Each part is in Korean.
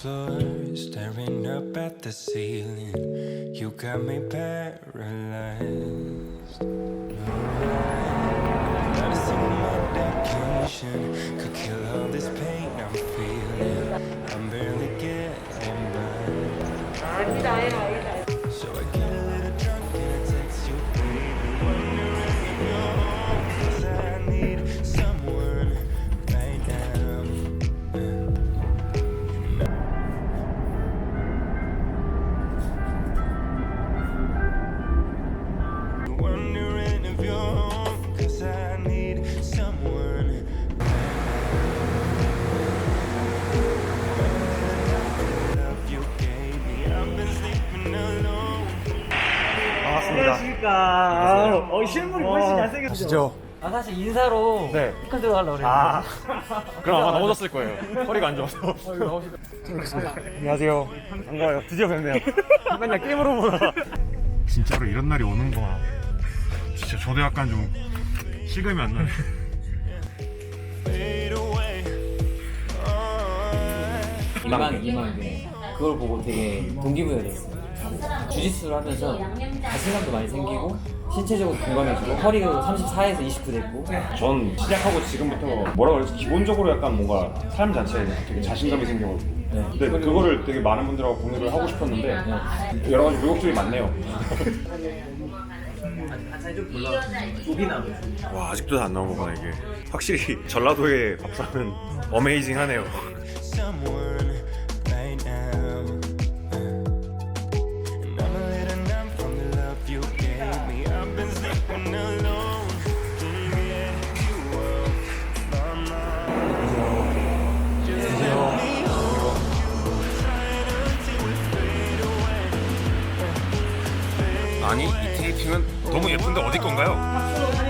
floor, staring up at the ceiling. You got me paralyzed. Medicine, medication could kill all this pain 안녕하십니까. 어, 실물이 훨씬 잘생겼죠? 아시죠? 아, 사실 인사로 네. 북한 들어가려고 그랬는데. 아, 그럼 아마 넘어졌을 거예요. 허리가 안 좋아서. 안녕하세요. 반가워요. 드디어 뵙네요. 맨날 게임으로 보다가. 진짜로 이런 날이 오는구나. 진짜 저도 약간 좀 실감이 안 나네. Fade away. Oh. 2만, 2만 개. 그걸 보고 되게 동기부여가 됐어요. 주짓수를 하면서 자신감도 많이 생기고, 신체적으로 건강해지고, 허리가 34에서 29 됐고, 전 시작하고 지금부터 뭐라 그러지 기본적으로 약간 뭔가 삶 자체에 되게 자신감이 생겨가지고 네. 근데 그거를 되게 많은 분들하고 공유를 하고 싶었는데 여러 가지 우욕들이 많네요 와, 아직도 안 나온 거구나, 이게. 확실히 전라도의 밥상은 어메이징 하네요. 핑은 너무 예쁜데 어디 건가요?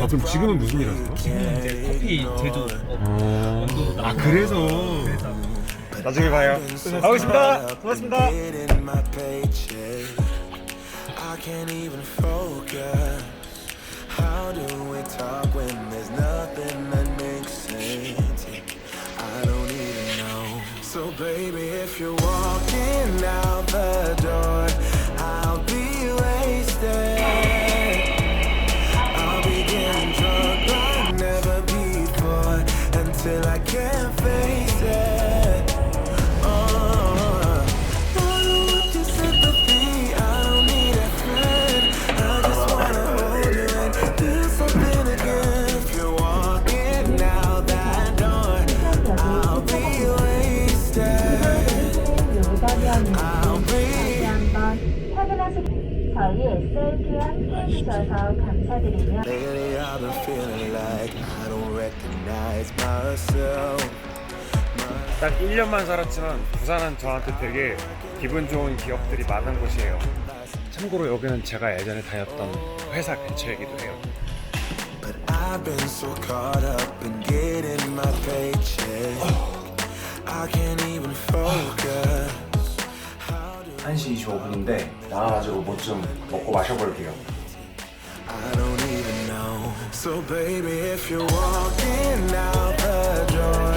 아, 그럼 지금은 무슨 일 하세요? 커피 제조. 아, 그래서. 나중에 봐요. 가보겠습니다. 고맙습니다. in my paycheck. I can't even focus. How do we talk when there's nothing that makes sense? I don't even know. So baby, if you're walking out the Lately I've been feeling like I don't recognize myself. 딱 1년만 살았지만 부산은 저한테 되게 기분 좋은 기억들이 많은 곳이에요. 참고로 여기는 제가 예전에 다녔던 회사 근처이기도 해요. But I've been so caught up in getting my paycheck. I can't even focus. 1시 25분인데 나와가지고 뭐 좀 먹고 마셔볼게요. So baby, if you're walking out the door,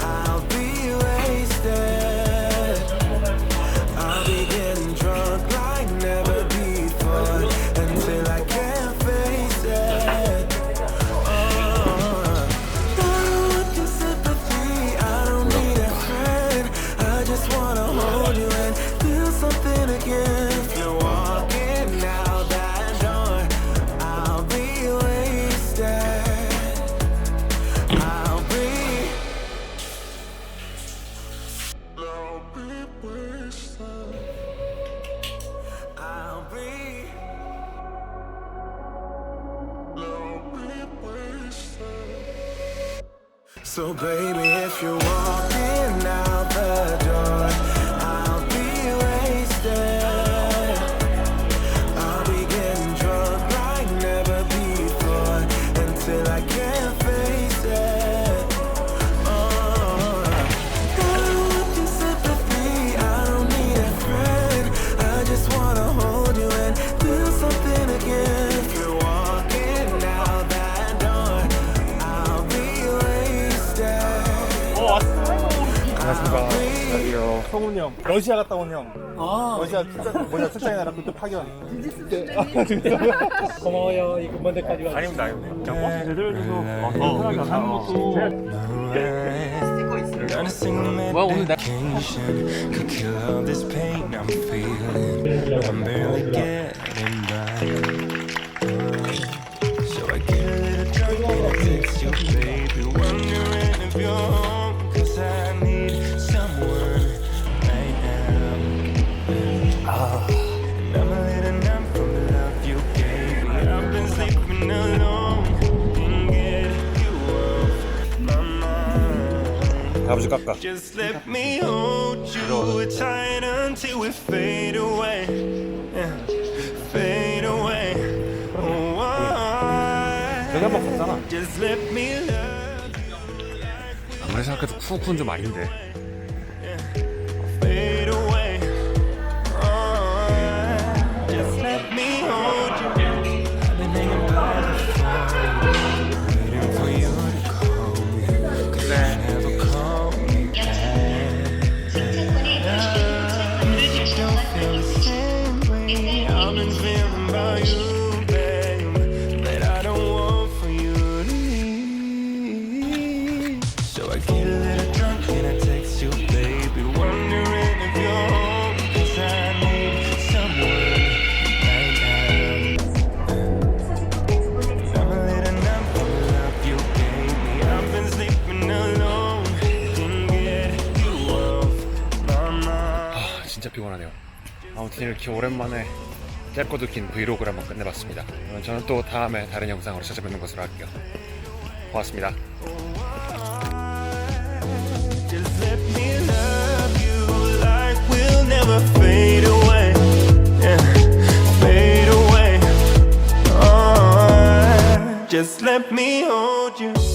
I'll be wasted. I'll be getting drunk like never before until I can't face it. Oh, I don't want your sympathy. I don't need a friend. I just wanna hold you and feel something again. So baby, if you're walking out 안녕하십니까. 안녕하세요. 성훈이 형 러시아 갔다 온 형. 러시아 출장 뭐냐 출장에 나라 그때 파견. 고마워요 이 근본대까지 와. 아닙니다, 아닙니다. 제대로 해줘서 어, 편하게 하는 것도 Well, only that could kill all this pain I'm feeling. I'm barely getting by. 아버지 깎아. Just let me hold you tight until we fade away. Fade away. Oh, 여기 한번 갔잖아. Just let me love 아무리 생각해도 쿠쿠는 좀 아닌데. 피곤하네요. 아무튼 이렇게 오랜만에 짧고도 긴 브이로그를 한번 끝내봤습니다. 저는 또 다음에 다른 영상으로 찾아뵙는 것으로 할게요. 고맙습니다. Oh.